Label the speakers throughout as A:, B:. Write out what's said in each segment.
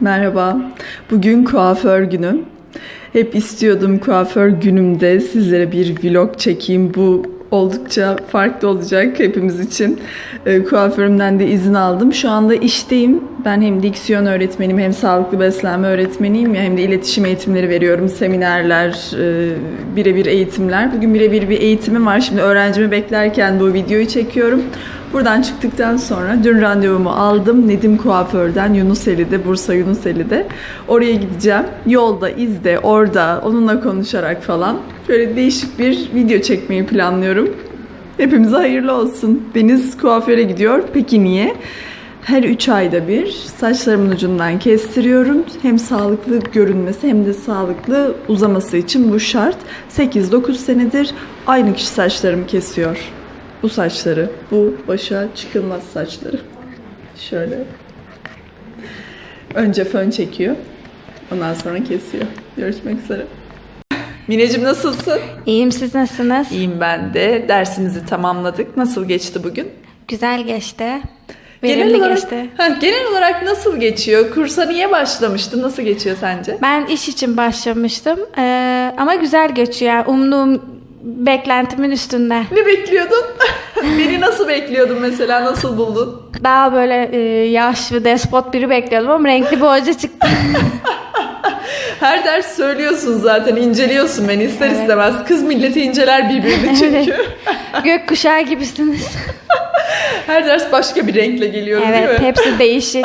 A: Merhaba. Bugün kuaför günüm. Hep istiyordum kuaför günümde sizlere bir vlog çekeyim. Bu oldukça farklı olacak hepimiz için. Ee, kuaförümden de izin aldım. Şu anda işteyim. Ben hem diksiyon öğretmeniyim hem sağlıklı beslenme öğretmeniyim hem de iletişim eğitimleri veriyorum. Seminerler, e, birebir eğitimler. Bugün birebir bir eğitimim var. Şimdi öğrencimi beklerken bu videoyu çekiyorum. Buradan çıktıktan sonra dün randevumu aldım. Nedim Kuaför'den Yunuseli'de, Bursa Yunuseli'de. Oraya gideceğim. Yolda, izde, orada onunla konuşarak falan. Böyle değişik bir video çekmeyi planlıyorum. Hepimize hayırlı olsun. Deniz kuaföre gidiyor. Peki niye? Her 3 ayda bir saçlarımın ucundan kestiriyorum. Hem sağlıklı görünmesi hem de sağlıklı uzaması için bu şart. 8-9 senedir aynı kişi saçlarımı kesiyor. Bu saçları, bu başa çıkılmaz saçları. Şöyle. Önce fön çekiyor. Ondan sonra kesiyor. Görüşmek üzere. Mineciğim nasılsın?
B: İyiyim siz nasılsınız?
A: İyiyim ben de. Dersimizi tamamladık. Nasıl geçti bugün?
B: Güzel geçti. Verimli
A: olarak,
B: geçti.
A: Ha, genel olarak nasıl geçiyor? Kursa niye başlamıştın? Nasıl geçiyor sence?
B: Ben iş için başlamıştım Ee, ama güzel geçiyor. Yani umduğum beklentimin üstünde.
A: Ne bekliyordun? Beni nasıl bekliyordun mesela? Nasıl buldun?
B: Daha böyle e, yaşlı despot biri bekliyordum ama renkli bir hoca çıktı.
A: Her ders söylüyorsun zaten, inceliyorsun beni ister
B: Evet.
A: istemez. Kız milleti inceler birbirini çünkü.
B: Gökkuşağı gibisiniz.
A: Her ders başka bir renkle geliyorum değil
B: evet
A: mi?
B: hepsi değişik.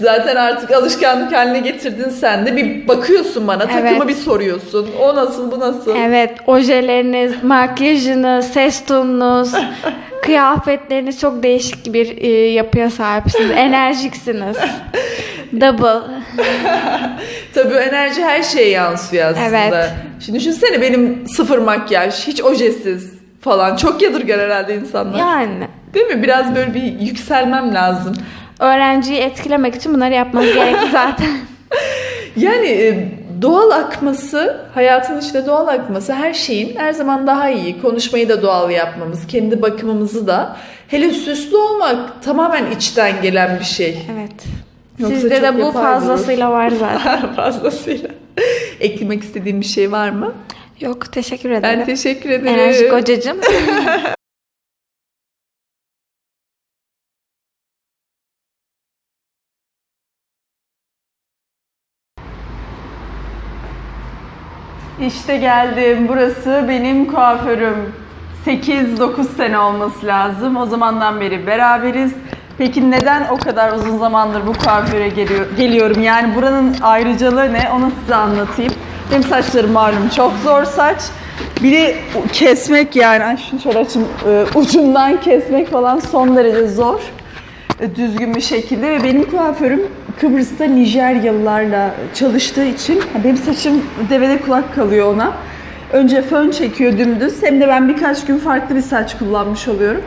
A: Zaten artık alışkanlık haline getirdin sen de. Bir bakıyorsun bana, takımı
B: Evet.
A: bir soruyorsun. O nasıl, bu nasıl?
B: evet ojeleriniz, makyajınız, ses tonunuz, kıyafetleriniz çok değişik bir e, yapıya sahipsiniz. Enerjiksiniz. Double.
A: Tabii enerji her şeye yansıyor aslında.
B: Evet.
A: Şimdi düşünsene benim sıfır makyaj, hiç ojesiz falan. Çok yadırgar herhalde insanlar.
B: Yani.
A: Değil mi? Biraz böyle bir yükselmem lazım.
B: Öğrenciyi etkilemek için bunları yapmanız gerekli zaten.
A: Yani e, doğal akması, hayatın içinde doğal akması her şeyin her zaman daha iyi. Konuşmayı da doğal yapmamız, kendi bakımımızı da. Hele süslü olmak tamamen içten gelen bir şey.
B: Evet.
A: Yoksa
B: Sizde de bu fazlasıyla var zaten.
A: Fazlasıyla. Eklemek istediğim bir şey var mı?
B: Yok teşekkür
A: Ben
B: ederim.
A: teşekkür ederim.
B: Enerjik hocacığım.
A: İşte geldim. Burası benim kuaförüm. 8-9 sene olması lazım. O zamandan beri beraberiz. Peki neden o kadar uzun zamandır bu kuaföre geliyor, geliyorum? Yani buranın ayrıcalığı ne? Onu size anlatayım. Benim saçlarım malum çok zor saç. Bir de kesmek yani, ay şunu şöyle açayım, e, ucundan kesmek falan son derece zor e, düzgün bir şekilde ve benim kuaförüm Kıbrıs'ta Nijeryalılarla çalıştığı için benim saçım devede kulak kalıyor ona. Önce fön çekiyor dümdüz hem de ben birkaç gün farklı bir saç kullanmış oluyorum.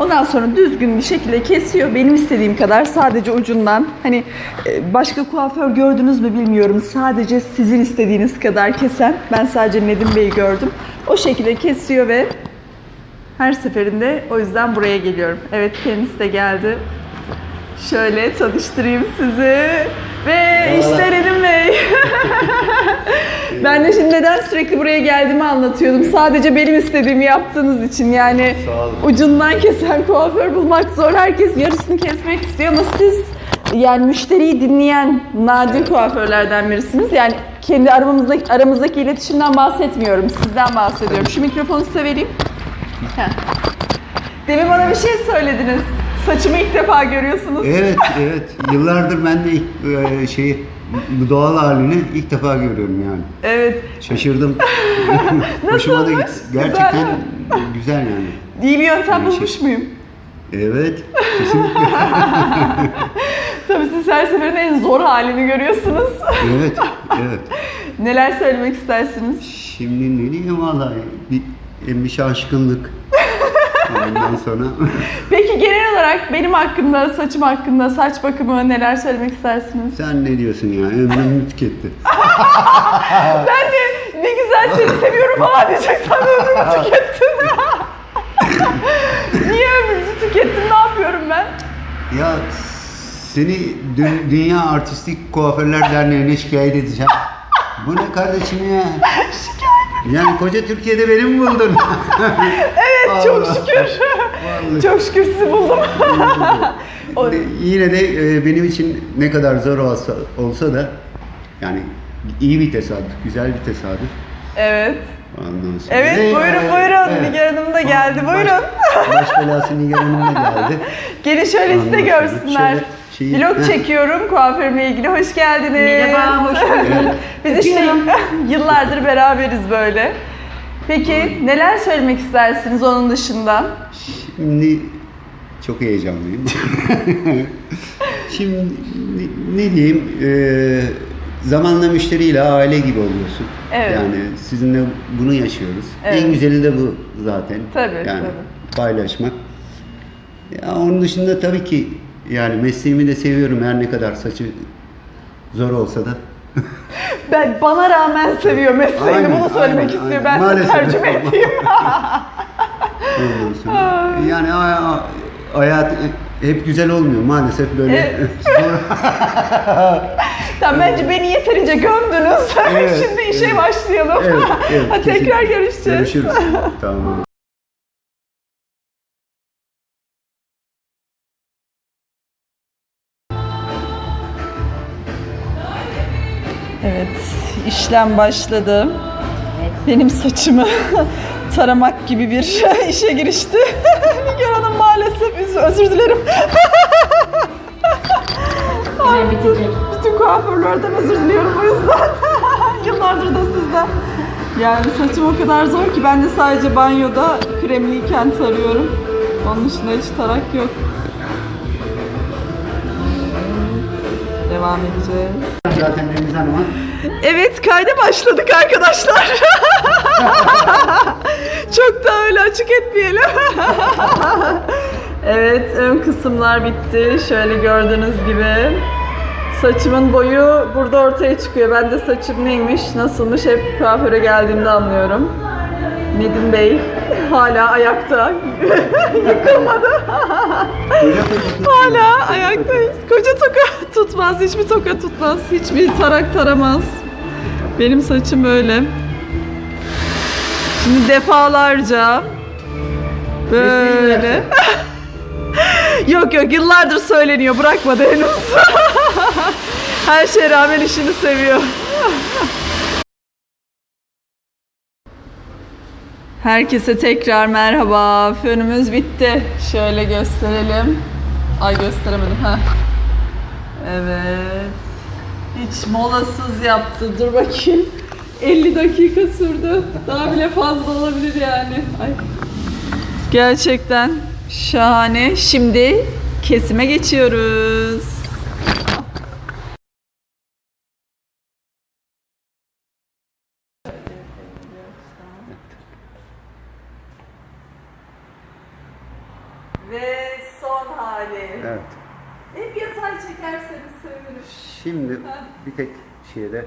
A: Ondan sonra düzgün bir şekilde kesiyor benim istediğim kadar sadece ucundan. Hani e, başka kuaför gördünüz mü bilmiyorum. Sadece sizin istediğiniz kadar kesen. Ben sadece Nedim Bey'i gördüm. O şekilde kesiyor ve her seferinde o yüzden buraya geliyorum. Evet kendisi de geldi. Şöyle tanıştırayım sizi. Ve işte Nedim Bey. ben de şimdi neden sürekli buraya geldiğimi anlatıyordum. Sadece benim istediğimi yaptığınız için yani ucundan kesen kuaför bulmak zor. Herkes yarısını kesmek istiyor ama siz yani müşteriyi dinleyen nadir kuaförlerden birisiniz. Yani kendi aramızdaki, aramızdaki iletişimden bahsetmiyorum. Sizden bahsediyorum. Şu mikrofonu size vereyim. Heh. Demin bana bir şey söylediniz. Saçımı ilk defa görüyorsunuz.
C: Evet, evet. Yıllardır ben de ilk e, şeyi bu doğal halini ilk defa görüyorum yani.
A: Evet.
C: Şaşırdım. Hoşuma da gitti.
A: Güzel
C: Gerçekten
A: mi?
C: güzel yani.
A: İyi bir yöntem
C: şey.
A: bulmuş muyum?
C: Evet, kesinlikle.
A: Tabii siz her seferinde en zor halini görüyorsunuz.
C: Evet, evet.
A: Neler söylemek istersiniz?
C: Şimdi ne diyeyim vallahi bir, bir şaşkınlık. Ondan sonra
A: Peki genel olarak benim hakkında, saçım hakkında, saç bakımı neler söylemek istersiniz?
C: sen ne diyorsun ya? Ömrümü tüketti.
A: Ben de ne güzel seni seviyorum falan diyeceksen ömrümü tükettin. Niye ömrümüzü tükettin? Ne yapıyorum ben?
C: Ya Seni dü- Dünya Artistik Kuaförler Derneği'ne şikayet edeceğim. Bu ne kardeşim ya? Yani koca Türkiye'de beni mi buldun?
A: Evet çok
C: Allah.
A: şükür.
C: Vallahi.
A: çok şükür sizi buldum. O-
C: Yine de e, benim için ne kadar zor olsa, olsa da yani iyi bir tesadüf, güzel bir tesadüf.
A: evet.
C: Ondan sonra
A: Evet
C: Hey,
A: buyurun
C: evet,
A: buyurun.
C: evet.
A: Nigar Hanım da geldi.
C: Baş-
A: Buyurun.
C: Baş belası Nigar Hanım da geldi.
A: Gelin şöyle
C: Ondan sonra
A: görsünler.
C: şöyle şeyi-
A: Vlog çekiyorum kuaförümle ilgili. Hoş geldiniz.
B: Merhaba, hoş bulduk.
A: Biz işte yıllardır beraberiz böyle. Peki neler söylemek istersiniz onun dışında?
C: Şimdi çok heyecanlıyım. Şimdi ne diyeyim? Ee, zamanla müşteriyle aile gibi oluyorsun.
A: Evet.
C: Yani sizinle bunu yaşıyoruz.
A: Evet.
C: En güzeli de bu zaten.
A: Tabii,
C: yani
A: tabii.
C: paylaşmak. Ya onun dışında tabii ki yani mesleğimi de seviyorum her ne kadar saçı zor olsa da.
A: Ben bana rağmen seviyor mesleğini
C: Aynen,
A: bunu söylemek
C: aynen,
A: istiyor.
C: aynen.
A: Ben
C: Maalesef.
A: tercüme edeyim.
C: Yani hayat hep güzel olmuyor maalesef böyle
A: Evet. Tamam bence beni yeterince gömdünüz.
C: Evet,
A: Şimdi işe
C: evet.
A: başlayalım.
C: Evet, evet,
A: Ha, tekrar görüşeceğiz.
C: Görüşürüz. tamam.
A: Evet, işlem başladı. Benim saçımı taramak gibi bir işe girişti. Nigar Hanım maalesef özür dilerim. Ay, bütün, bütün kuaförlerden özür diliyorum o yüzden. Yıllardır da sizden. Yani saçım o kadar zor ki ben de sadece banyoda kremliyken tarıyorum. Onun dışında hiç tarak yok. Devam edeceğiz.
C: Zaten Deniz Hanım'a
A: Evet kayda başladık arkadaşlar. Çok da öyle açık etmeyelim. evet ön kısımlar bitti. Şöyle gördüğünüz gibi. Saçımın boyu burada ortaya çıkıyor. Ben de saçım neymiş, nasılmış hep kuaföre geldiğimde anlıyorum. Nedim Bey hala ayakta. Yıkılmadı. Hala ayaktayız. Koca toka tutmaz, hiçbir toka tutmaz, hiçbir tarak taramaz. Benim saçım öyle. Şimdi defalarca böyle. yok yok yıllardır söyleniyor bırakmadı henüz. Her şeye rağmen işini seviyor. Herkese tekrar merhaba. Fönümüz bitti. Şöyle gösterelim. Ay gösteremedim. ha. Evet. Hiç molasız yaptı. Dur bakayım. 50 dakika sürdü. Daha bile fazla olabilir yani. Ay. Gerçekten şahane. Şimdi kesime geçiyoruz. Ve son hali.
C: evet.
A: Hep yatay çekerseniz sevinirim.
C: Şimdi bir tek şeyde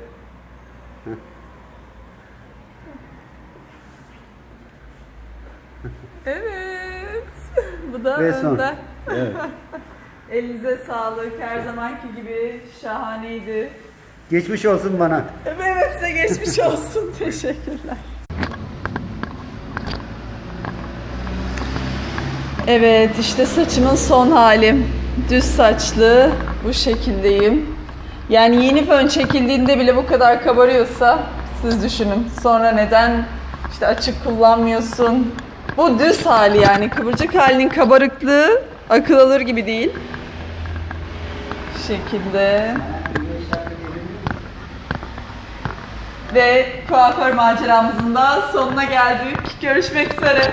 A: Evet. Bu da
C: ve son.
A: önde.
C: Evet.
A: Elinize sağlık. Her zamanki gibi şahaneydi.
C: Geçmiş olsun bana.
A: Evet size geçmiş olsun. Teşekkürler. Evet işte saçımın son hali. Düz saçlı bu şekildeyim. Yani yeni fön çekildiğinde bile bu kadar kabarıyorsa siz düşünün. Sonra neden işte açık kullanmıyorsun? Bu düz hali yani kıvırcık halinin kabarıklığı akıl alır gibi değil. Bu şekilde. Ve kuaför maceramızın da sonuna geldik. Görüşmek üzere.